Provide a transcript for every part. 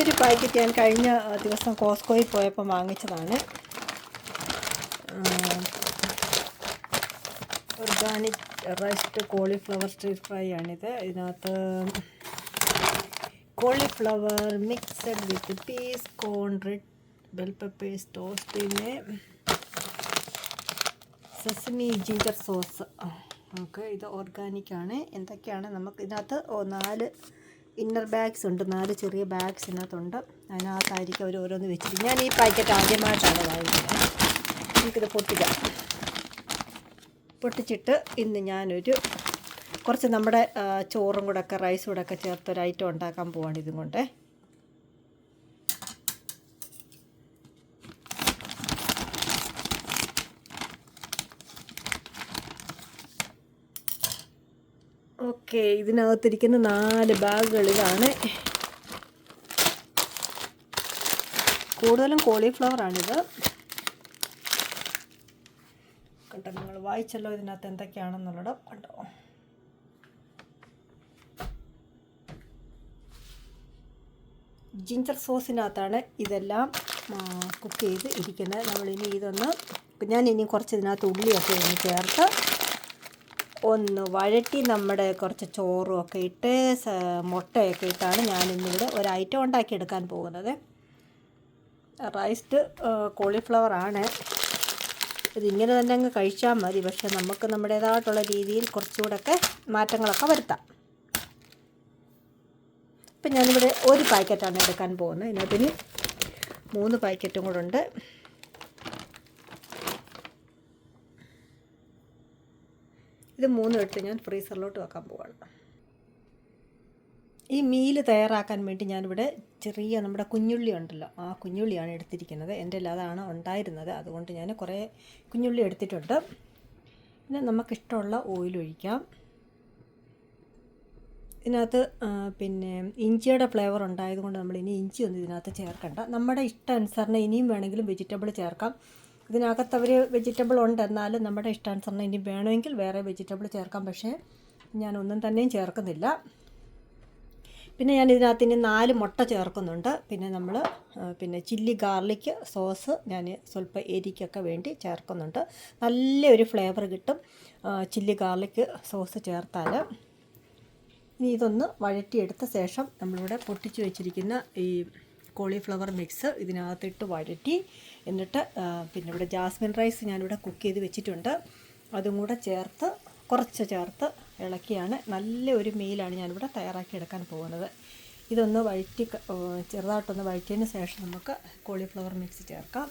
ഒരു പാക്കറ്റ് ഞാൻ കഴിഞ്ഞ ദിവസം കോസ്കോയിൽ പോയപ്പോൾ വാങ്ങിച്ചതാണ്. Organic riced cauliflower stir fry ആണിത്. ഇതിനകത്ത് cauliflower mixed with peas corn red bell peppers tossed പിന്നെ സെസമി ജിഞ്ചർ സോസ്. ഓക്കെ ഇത് ഓർഗാനിക് ആണ്. എന്തൊക്കെയാണ്? നമുക്ക് ഇതിനകത്ത് നാല് ഇന്നർ ബാഗ്സ് ഉണ്ട്. നാല് ചെറിയ ബാഗ്സ് ഇതിനകത്തുണ്ട്. അതിനകത്തായിരിക്കും അവർ ഓരോന്ന് വെച്ചിട്ട് ഞാൻ ഈ പാക്കറ്റ് ആദ്യമായിട്ടാണ് വാങ്ങിക്കുന്നത്. എനിക്കിത് പൊട്ടിക്കാം. പൊട്ടിച്ചിട്ട് ഇന്ന് ഞാനൊരു കുറച്ച് നമ്മുടെ ചോറും കൂടെ ഒക്കെ റൈസും ഒക്കെ ചേർത്തൊരു ഐറ്റം ഉണ്ടാക്കാൻ പോവാണ് ഇതും കൊണ്ട്. ഓക്കെ ഇതിനകത്തിരിക്കുന്ന നാല് ബാഗുകളിലാണ് കൂടുതലും കോളിഫ്ലവറാണിത് കണ്ടോ നിങ്ങൾ വായിച്ചല്ലോ ഇതിനകത്ത് എന്തൊക്കെയാണെന്നുള്ളത്. കണ്ടോ. ജിഞ്ചർ സോസിനകത്താണ് ഇതെല്ലാം കുക്ക് ചെയ്ത് ഇരിക്കുന്നത്. നമ്മളിനി ഇതൊന്ന് ഞാൻ ഇനി കുറച്ച് ഇതിനകത്ത് ഉള്ളിയൊക്കെ ഒന്ന് ചേർത്ത് ഒന്ന് വഴറ്റി നമ്മുടെ കുറച്ച് ചോറും ഒക്കെ ഇട്ട് മുട്ടയൊക്കെ ഇട്ടാണ് ഞാനിന്നിവിടെ ഒരു ഐറ്റം ഉണ്ടാക്കിയെടുക്കാൻ പോകുന്നത്. റൈസ്ഡ് കോളിഫ്ലവറാണ് ഇതിങ്ങനെ തന്നെ അങ്ങ് കഴിച്ചാൽ മതി. പക്ഷെ നമുക്ക് നമ്മുടേതായിട്ടുള്ള രീതിയിൽ കുറച്ചുകൂടെയൊക്കെ മാറ്റങ്ങളൊക്കെ വരുത്താം. ഇപ്പം ഞാനിവിടെ ഒരു പാക്കറ്റാണ് എടുക്കാൻ പോകുന്നത്. ഇതിനകത്തിന് മൂന്ന് പാക്കറ്റും കൂടെ ഉണ്ട്. ഇത് മൂന്നും എടുത്ത് ഞാൻ ഫ്രീസറിലോട്ട് വെക്കാൻ പോവാണ്. ഈ മീൽ തയ്യാറാക്കാൻ വേണ്ടി ഞാനിവിടെ ചെറിയ നമ്മുടെ കുഞ്ഞുള്ളി ഉണ്ടല്ലോ. ആ കുഞ്ഞുള്ളിയാണ് എടുത്തിരിക്കുന്നത്. എന്റെ അതാണ് ഉണ്ടായിരുന്നത്. അതുകൊണ്ട് ഞാൻ കുറേ കുഞ്ഞുള്ളി എടുത്തിട്ടുണ്ട്. പിന്നെ നമുക്കിഷ്ടമുള്ള ഓയിൽ ഒഴിക്കാം. ഇതിനകത്ത് പിന്നെ ഇഞ്ചിയുടെ ഫ്ലേവർ ഉണ്ടായതുകൊണ്ട് നമ്മൾ ഇനി ഇഞ്ചി ഒന്നും ഇതിനകത്ത് ചേർക്കണ്ട. നമ്മുടെ ഇഷ്ടം അനുസരണം ഇനിയും വേണമെങ്കിലും വെജിറ്റബിൾ ചേർക്കാം. ഇതിനകത്ത് അവർ വെജിറ്റബിൾ ഉണ്ട്. എന്നാലും നമ്മുടെ ഇഷ്ടാനുസരണം ഇനി വേണമെങ്കിൽ വേറെ വെജിറ്റബിൾ ചേർക്കാം. പക്ഷേ ഞാനൊന്നും തന്നെയും ചേർക്കുന്നില്ല. പിന്നെ ഞാൻ ഇതിനകത്ത് ഇനി നാല് മുട്ട ചേർക്കുന്നുണ്ട്. പിന്നെ നമ്മൾ പിന്നെ ചില്ലി ഗാർലിക് സോസ് ഞാൻ സ്വല്പം എരിക്കൊക്കെ വേണ്ടി ചേർക്കുന്നുണ്ട്. നല്ലൊരു ഫ്ലേവർ കിട്ടും ചില്ലി ഗാർലിക് സോസ് ചേർത്താൽ ഇനി ഇതൊന്ന് വഴറ്റിയെടുത്ത ശേഷം നമ്മളിവിടെ പൊട്ടിച്ചു വെച്ചിരിക്കുന്ന ഈ കോളിഫ്ലവർ മിക്സ് ഇതിനകത്തിട്ട് വഴറ്റി എന്നിട്ട് പിന്നെ ഇവിടെ ജാസ്മിൻ റൈസ് ഞാനിവിടെ കുക്ക് ചെയ്ത് വെച്ചിട്ടുണ്ട്. അതും കൂടെ ചേർത്ത് കുറച്ച് ചേർത്ത് ഇളക്കിയാണ്. നല്ല ഒരു മീലാണ് ഞാനിവിടെ തയ്യാറാക്കിയെടുക്കാൻ പോകുന്നത്. ഇതൊന്ന് വഴറ്റി ചെറുതായിട്ടൊന്ന് വഴറ്റിയതിന് ശേഷം നമുക്ക് കോളിഫ്ലവർ മിക്സ് ചേർക്കാം.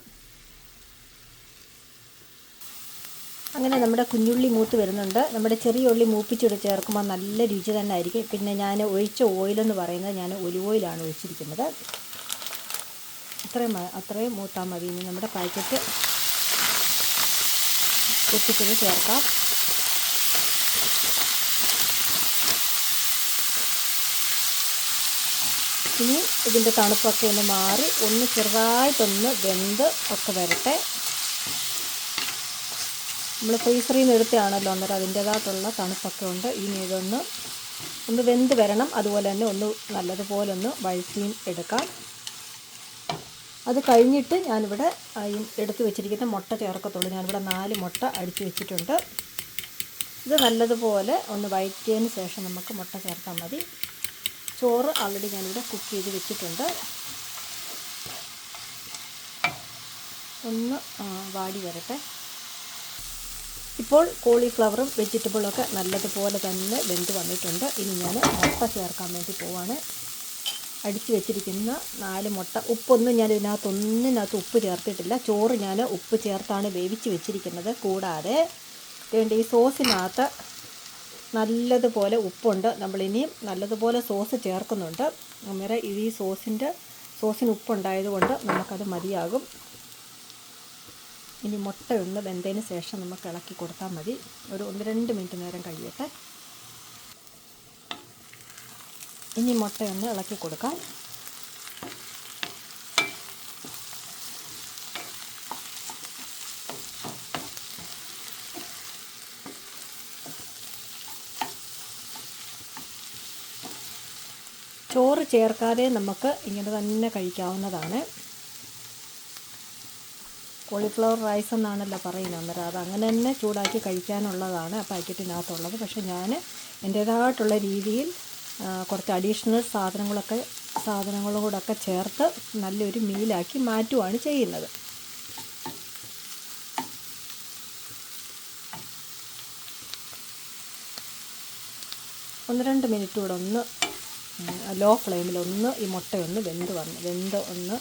അങ്ങനെ നമ്മുടെ കുഞ്ഞുള്ളി മൂത്ത് വരുന്നുണ്ട്. നമ്മുടെ ചെറിയ ഉള്ളി മൂപ്പിച്ചിട്ട് ചേർക്കുമ്പോൾ നല്ല രുചി തന്നെ ആയിരിക്കും. പിന്നെ ഞാൻ ഒഴിച്ച ഓയിലെന്ന് പറയുന്നത് ഞാൻ ഒലിവ് ഓയിലാണ് ഒഴിച്ചിരിക്കുന്നത്. അത്രയും അത്രയും മൂത്താൽ മതി. ഇനി നമ്മുടെ പാക്കറ്റ് പൊട്ടിച്ചത് ചേർക്കാം. ഇനി ഇതിന്റെ തണുപ്പൊക്കെ ഒന്ന് മാറി ഒന്ന് ചെറുതായിട്ടൊന്ന് വെന്ത് ഒക്കെ വരട്ടെ. നമ്മൾ ഫ്രീസറിൽ നിന്ന് എടുത്തതാണല്ലോ അന്നേരം അതിന്റേതായിട്ടുള്ള തണുപ്പൊക്കെ ഉണ്ട്. ഇനി ഇതൊന്ന് ഒന്ന് വെന്ത് വരണം. അതുപോലെ തന്നെ ഒന്ന് നല്ലതുപോലെ ഒന്ന് വഴറ്റിയും എടുക്കാം. അത് കഴിഞ്ഞിട്ട് ഞാനിവിടെ എടുത്ത് വെച്ചിരിക്കുന്ന മുട്ട ചേർക്കത്തുള്ളൂ. ഞാനിവിടെ നാല് മുട്ട അടിച്ച് വെച്ചിട്ടുണ്ട്. ഇത് നല്ലതുപോലെ ഒന്ന് വഴറ്റിയതിന് ശേഷം നമുക്ക് മുട്ട ചേർത്താൽ മതി. ചോറ് ആൾറെഡി ഞാനിവിടെ കുക്ക് ചെയ്ത് വെച്ചിട്ടുണ്ട്. ഒന്ന് വാടി വരട്ടെ. ഇപ്പോൾ കോളിഫ്ലവറും വെജിറ്റബിളും ഒക്കെ നല്ലതുപോലെ തന്നെ വെന്ത് വന്നിട്ടുണ്ട്. ഇനി ഞാൻ മുട്ട ചേർക്കാൻ വേണ്ടി പോവാണ്. അടിച്ചു വെച്ചിരിക്കുന്ന നാല് മുട്ട. ഉപ്പൊന്നും ഞാൻ ഇതിനകത്ത് ഒന്നിനകത്ത് ഉപ്പ് ചേർത്തിട്ടില്ല. ചോറ് ഞാൻ ഉപ്പ് ചേർത്താണ് വേവിച്ച് വെച്ചിരിക്കുന്നത്. കൂടാതെ വേണ്ട ഈ സോസിനകത്ത് നല്ലതുപോലെ ഉപ്പുണ്ട്. നമ്മളിനിയും നല്ലതുപോലെ സോസ് ചേർക്കുന്നുണ്ട്. അന്നേരം ഈ സോസിന്റെ സോസിന് ഉപ്പുണ്ടായതുകൊണ്ട് നമുക്കത് മതിയാകും. ഇനി മുട്ട ഒന്ന് വെന്തതിന് ശേഷം നമുക്ക് ഇളക്കി കൊടുത്താൽ മതി. ഒരു ഒന്ന് രണ്ട് മിനിറ്റ് നേരം കഴിയട്ടെ. ഇനി മുട്ടയൊന്ന് ഇളക്കി കൊടുക്കാം. ചോറ് ചേർക്കാതെ നമുക്ക് ഇങ്ങനെ തന്നെ കഴിക്കാവുന്നതാണ്. കോളിഫ്ലവർ റൈസ് എന്നാണല്ലോ പറയുന്നത് അന്നേരം അത് അങ്ങനെ തന്നെ ചൂടാക്കി കഴിക്കാനുള്ളതാണ് ആ പാക്കറ്റിനകത്തുള്ളത്. പക്ഷേ ഞാൻ എന്റേതായിട്ടുള്ള രീതിയിൽ കുറച്ച് അഡീഷണൽ സാധനങ്ങളൊക്കെ സാധനങ്ങളും കൂടെ ചേർത്ത് നല്ലൊരു മീലാക്കി മാറ്റുവാണ് ചെയ്യുന്നത്. ഒന്ന് രണ്ട് മിനിറ്റ് കൂടെ ഒന്ന് ലോ ഫ്ലെയിമിൽ ഒന്ന് ഈ മുട്ടയൊന്ന് വെന്ത് വന്ന് വെന്ത് ഒന്ന്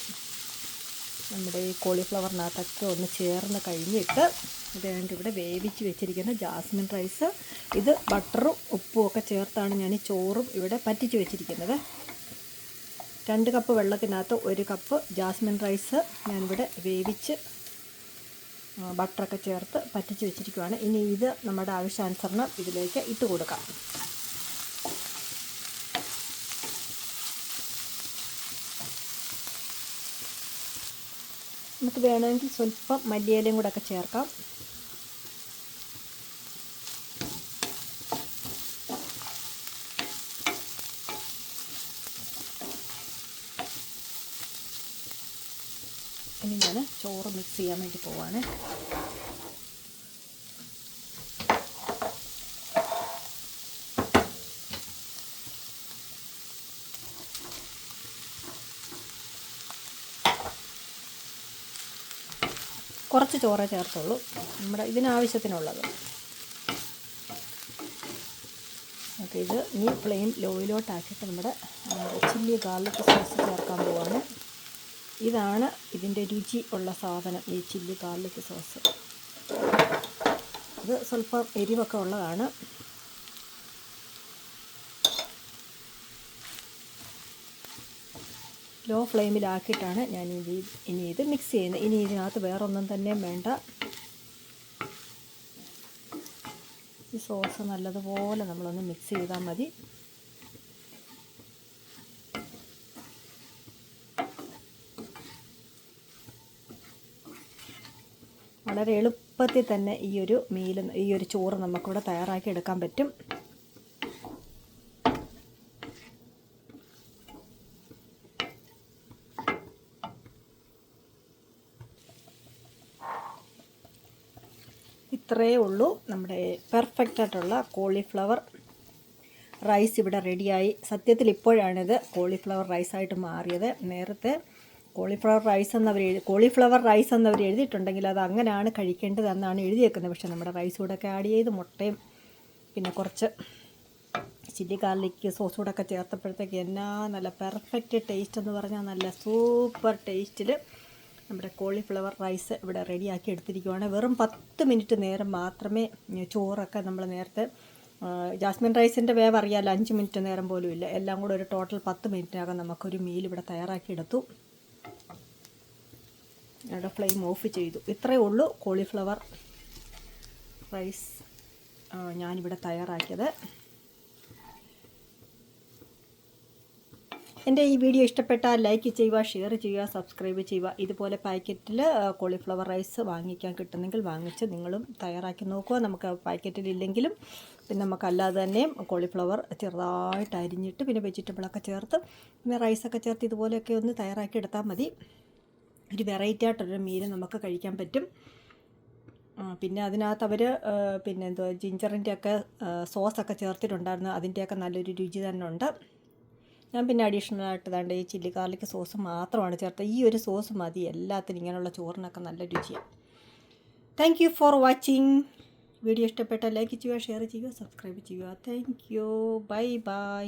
നമ്മുടെ ഈ കോളിഫ്ലവറിനകത്തൊക്കെ ഒന്ന് ചേർന്ന് കഴിഞ്ഞിട്ട് ഇതായിട്ട് ഇവിടെ വേവിച്ച് വെച്ചിരിക്കുന്ന ജാസ്മിൻ റൈസ് ഇത് ബട്ടറും ഉപ്പും ഒക്കെ ചേർത്താണ് ഞാൻ ഈ ചോറും ഇവിടെ പറ്റിച്ച് വെച്ചിരിക്കുന്നത്. രണ്ട് കപ്പ് വെള്ളത്തിനകത്ത് ഒരു കപ്പ് ജാസ്മിൻ റൈസ് ഞാനിവിടെ വേവിച്ച് ബട്ടറൊക്കെ ചേർത്ത് പറ്റിച്ച് വെച്ചിരിക്കുവാണ്. ഇനി ഇത് നമ്മുടെ ആവശ്യാനുസരണം ഇതിലേക്ക് ഇട്ട് കൊടുക്കാം. നമുക്ക് വേണമെങ്കിൽ സ്വല്പം മല്ലിയിലയും കൂടെ ഒക്കെ ചേർക്കാം. ഇനി ഞാൻ ചോറ് മിക്സ് ചെയ്യാൻ വേണ്ടി പോവാണ്. കുറച്ച് ചോറേ ചേർത്തുള്ളൂ. നമ്മുടെ ഇതിനാവശ്യത്തിനുള്ളത്. ഓക്കെ ഇത് ഈ പ്ലെയിൻ ലോയിലോട്ടാക്കിയിട്ട് നമ്മുടെ ചില്ലി ഗാർലിക് സോസ് ചേർക്കാൻ പോവാണ്. ഇതാണ് ഇതിന്റെ രുചി ഉള്ള സാധനം ഈ ചില്ലി ഗാർലിക് സോസ് ഇത് സ്വല്പം എരിവൊക്കെ ഉള്ളതാണ്. ലോ ഫ്ലെയിമിലാക്കിയിട്ടാണ് ഞാൻ ഇനി ഇനി ഇത് മിക്സ് ചെയ്യുന്നത്. ഇനി ഇതിനകത്ത് വേറൊന്നും തന്നെ വേണ്ട. ഈ സോസ് നല്ലതുപോലെ നമ്മളൊന്ന് മിക്സ് ചെയ്താൽ മതി. വളരെ എളുപ്പത്തിൽ തന്നെ ഈ ഒരു മീൽ ഈ ഒരു ചോറ് നമുക്കിവിടെ തയ്യാറാക്കി എടുക്കാൻ പറ്റും. ഇത്രയേ ഉള്ളൂ. നമ്മുടെ പെർഫെക്റ്റ് ആയിട്ടുള്ള കോളിഫ്ലവർ റൈസ് ഇവിടെ റെഡിയായി സത്യത്തിൽ ഇപ്പോഴാണിത് കോളിഫ്ലവർ റൈസായിട്ട് മാറിയത്. നേരത്തെ കോളിഫ്ലവർ റൈസ് എന്നവർ എഴുതി കോളിഫ്ലവർ റൈസ് എന്നവർ എഴുതിയിട്ടുണ്ടെങ്കിൽ അത് അങ്ങനെയാണ് കഴിക്കേണ്ടതെന്നാണ് എഴുതിയേക്കുന്നത്. പക്ഷേ നമ്മുടെ റൈസ് കൂടെ ഒക്കെ ആഡ് ചെയ്ത് മുട്ടയും പിന്നെ കുറച്ച് ചില്ലി ഗാർലിക്ക് സോസ് കൂടെ ഒക്കെ ചേർത്തപ്പോഴത്തേക്ക് എന്നാ നല്ല പെർഫെക്റ്റ് ടേസ്റ്റ് എന്ന് പറഞ്ഞാൽ നല്ല സൂപ്പർ ടേസ്റ്റിൽ നമ്മുടെ കോളിഫ്ലവർ റൈസ് ഇവിടെ റെഡിയാക്കി എടുത്തിരിക്കുവാണ്. വെറും പത്ത് മിനിറ്റ് നേരം മാത്രമേ ചോറൊക്കെ നമ്മൾ നേരത്തെ ജാസ്മിൻ റൈസിന്റെ വേവ് അറിയാമല്ലോ അഞ്ച് മിനിറ്റ് നേരം പോലും ഇല്ല. എല്ലാം കൂടെ ഒരു ടോട്ടൽ പത്ത് മിനിറ്റിനകം നമുക്കൊരു മീൽ ഇവിടെ തയ്യാറാക്കി എടുത്തു. ഇവിടെ ഫ്ലെയിം ഓഫ് ചെയ്തു. ഇത്രയേ ഉള്ളൂ കോളിഫ്ലവർ റൈസ് ഞാനിവിടെ തയ്യാറാക്കിയത്. എന്റെ ഈ വീഡിയോ ഇഷ്ടപ്പെട്ടാൽ ലൈക്ക് ചെയ്യുക ഷെയർ ചെയ്യുക സബ്സ്ക്രൈബ് ചെയ്യുക. ഇതുപോലെ പാക്കറ്റിൽ കോളിഫ്ലവർ റൈസ് വാങ്ങിക്കാൻ കിട്ടുന്നെങ്കിൽ വാങ്ങിച്ച് നിങ്ങളും തയ്യാറാക്കി നോക്കുക. നമുക്ക് പാക്കറ്റിൽ ഇല്ലെങ്കിലും പിന്നെ നമുക്കല്ലാതെ തന്നെയും കോളിഫ്ലവർ ചെറുതായിട്ട് അരിഞ്ഞിട്ട് പിന്നെ വെജിറ്റബിളൊക്കെ ചേർത്ത് പിന്നെ റൈസൊക്കെ ചേർത്ത് ഇതുപോലെയൊക്കെ ഒന്ന് തയ്യാറാക്കി എടുത്താൽ മതി. ഒരു വെറൈറ്റി ആയിട്ടൊരു മീൻ നമുക്ക് കഴിക്കാൻ പറ്റും. പിന്നെ അതിനകത്ത് അവർ പിന്നെ എന്തോ ജിഞ്ചറിന്റെ ഒക്കെ സോസൊക്കെ ചേർത്തിട്ടുണ്ടായിരുന്നു. അതിന്റെയൊക്കെ നല്ലൊരു രുചി തന്നെ ഉണ്ട്. ഞാൻ പിന്നെ അഡീഷണൽ ആയിട്ട് ദാണ്ട് ഈ ചില്ലി ഗാർലിക് സോസ് മാത്രമാണ് ചേർത്തത്. ഈ ഒരു സോസ് മതി. എല്ലാത്തിനും ഇങ്ങനെയുള്ള ചോറിനൊക്കെ നല്ല രുചിയാണ് thank you for watching video ഇഷ്ടപ്പെട്ടാൽ ലൈക്ക് ചെയ്യുക ഷെയർ ചെയ്യുക സബ്സ്ക്രൈബ് ചെയ്യുക. Thank you bye bye